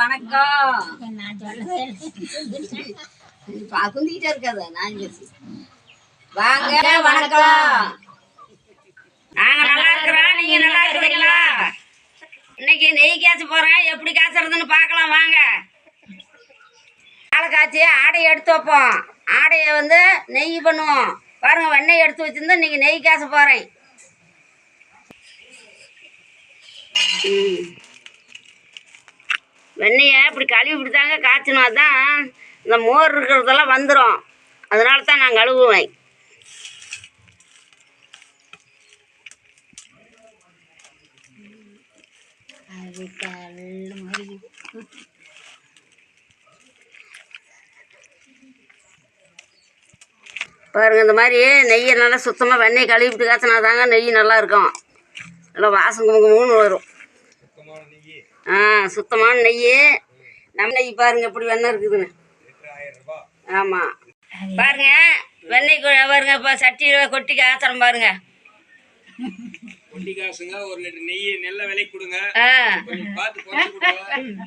வணக்கம். நான் சொல்லவே குந்திக்கிட்டே இருக்காத நான் பேசு வாங்க வணக்கம். நாங்க நல்லா இருக்கிறோம். நீங்க நல்லா இருக்கிறீங்களா? இன்னைக்கு நெய் காய்ச்ச போறேன் எப்படி காய்ச்சறதுன்னு பார்க்கலாம் வாங்க. ஆளை காய்ச்சி ஆடையை எடுத்து வைப்போம். ஆடையை வந்து நெய் பண்ணுவோம். பாருங்க வெண்ணெய் எடுத்து வச்சிருந்தா இன்னைக்கு நெய் காய்ச்ச போறேன். ம். வெண்ணெயை இப்படி கழுவி இப்படி தாங்க காய்ச்சணும் அதான் இந்த மோர் இருக்கிறதெல்லாம் வந்துடும் அதனால தான் நான் கழுவுவேன். அது கல் மாதிரி பாருங்க இந்த மாதிரி நெய்யை நல்லா சுத்தமாக வெண்ணெய் கழுவிட்டு காய்ச்சினா தாங்க நெய் நல்லா இருக்கும். நல்லா வாசம் குமுகுமுன்னு வரும். ஆ சுத்தமான நெய் நம்ம நெய் பாருங்க எப்படி வெண்ணெய் இருக்குதுன்னு. ஆமாம் பாருங்க வெண்ணெய் பாருங்க இப்போ சட்டியில் கொட்டி காய்ச்சறோம் பாருங்க. ஒண்டி காசுங்க ஒரு லிட்டர் நெய் நல்ல விலை கொடுங்க. பார்த்து குறைச்சு கொடுங்க.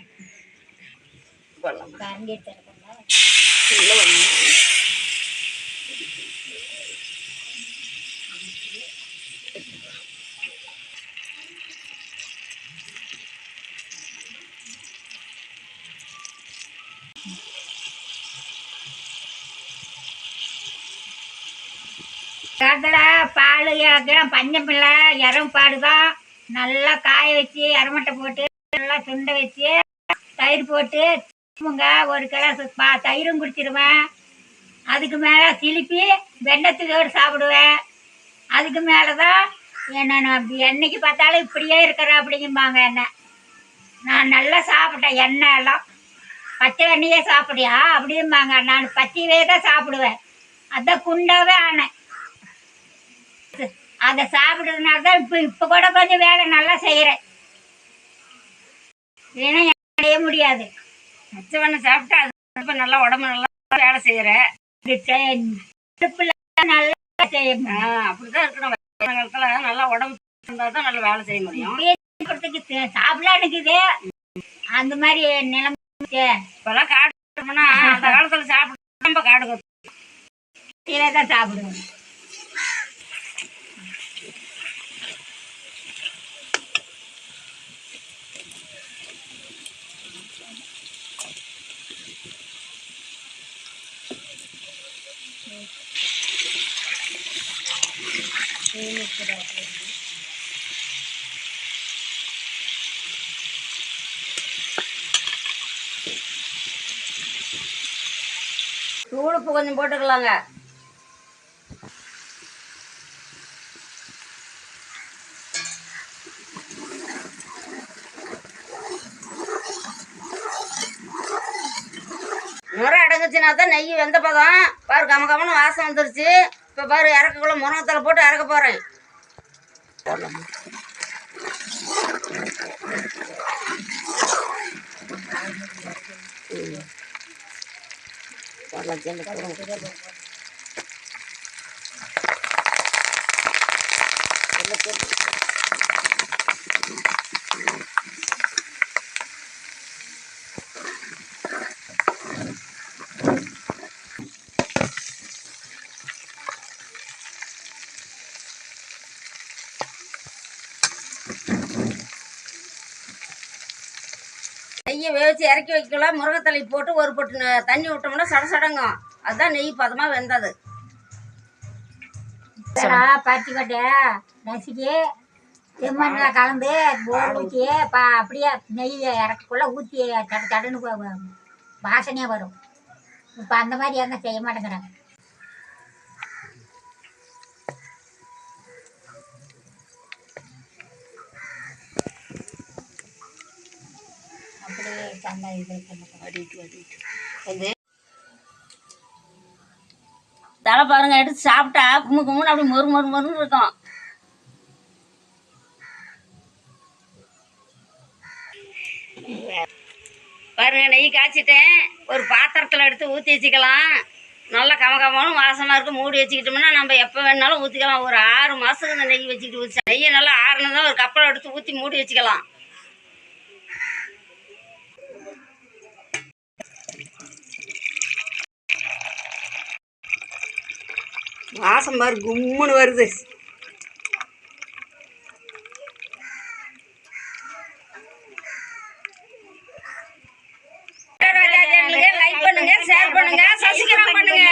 கரண்டி பால் பஞ்சம் பிள்ளை இறம் பாடு தான். நல்லா காய வச்சு எரமட்டை போட்டு நல்லா சுண்டை வச்சு தயிர் போட்டு சும்முங்க ஒரு கிளாஸ் பா தயிரும் குடிச்சிருவேன். அதுக்கு மேலே சிலிப்பி வெண்ணத்துக்கோடு சாப்பிடுவேன். அதுக்கு மேலே தான் என்ன நான் என்னைக்கு பார்த்தாலும் இப்படியே இருக்கிற அப்படிங்கும்பாங்க என்ன. நான் நல்லா சாப்பிட்டேன் எண்ணெய் எல்லாம் பச்சை எண்ணெயே சாப்பிடியா அப்படிம்பாங்க. நான் பச்சையவே தான் சாப்பிடுவேன். அதான் குண்டாவே ஆனேன். அதை சாப்பிட்றதுனால தான் இப்போ இப்போ கூட கொஞ்சம் வேலை நல்லா செய்கிறேன் இல்லைன்னா செய்ய முடியாது. பச்சை சாப்பிட்டா அது நல்லா உடம்பு நல்லா வேலை செய்கிறேன் இது நல்லா செய்யும்? ஆ அப்படிதான் இருக்கணும். காலத்துல காலத்தில் நல்லா உடம்பு இருந்தால் தான் நல்லா வேலை செய்ய முடியும். சாப்பிடலான்னுக்குது அந்த மாதிரி நிலம் இப்போல்லாம் காடு அந்த காலத்தில் சாப்பிட்டு நம்ம காடு கொடுத்து தான் சாப்பிடுவோம். தூளுப்பு கொஞ்சம் போட்டுக்கலாங்க. முறை அடங்குச்சுன்னா தான் நெய் வெந்த பதம் பாரு கம கமன்னு வாசம் வந்துருச்சு. இப்போ பாரு இறக்கக்குள்ள முருங்கத்தலை போட்டு இறக்க போகிறேன் நெய்யை வேவிச்சு இறக்கி வைக்கலாம். முருங்கைத்தலை போட்டு ஒரு பொட்டு தண்ணி விட்டோம்னா சட சடங்கும் அதுதான் நெய் பதமாக வெந்தது. பருத்தி கொட்டை நசுக்கி செம்மண்ணில் கலந்து போர் ஊற்றி பா அப்படியே நெய் இறக்கக்குள்ள ஊற்றி வ- வ- வாசனையாக வரும். இப்போ அந்த மாதிரி எங்கே செய்ய மாட்டேங்கிறாங்க. அப்படியே அடிட்டு இது தலை பாருங்க எடுத்து சாப்பிட்டா கும்மு கும்முன்னு அப்படி மொறு மொறு மொறுன்னு இருக்கும். பாருங்க நெய் காய்ச்சிட்டேன் ஒரு பாத்திரத்தில் எடுத்து ஊற்றி வச்சுக்கலாம். நல்லா கமகமான வாசமாக இருக்கும் மூடி வச்சுக்கிட்டோம்னா நம்ம எப்போ வேணாலும் ஊற்றிக்கலாம் ஒரு ஆறு மாதத்துக்கு இந்த நெய் வச்சுக்கிட்டு ஊற்றி நெய்யை நல்லா ஆறுனதான் ஒரு கப்பலை எடுத்து ஊற்றி மூடி வச்சுக்கலாம். வாசம் பாரு கும்முன்னு வருது. லைக் பண்ணுங்க ஷேர் பண்ணுங்க சப்ஸ்கிரைப் பண்ணுங்க.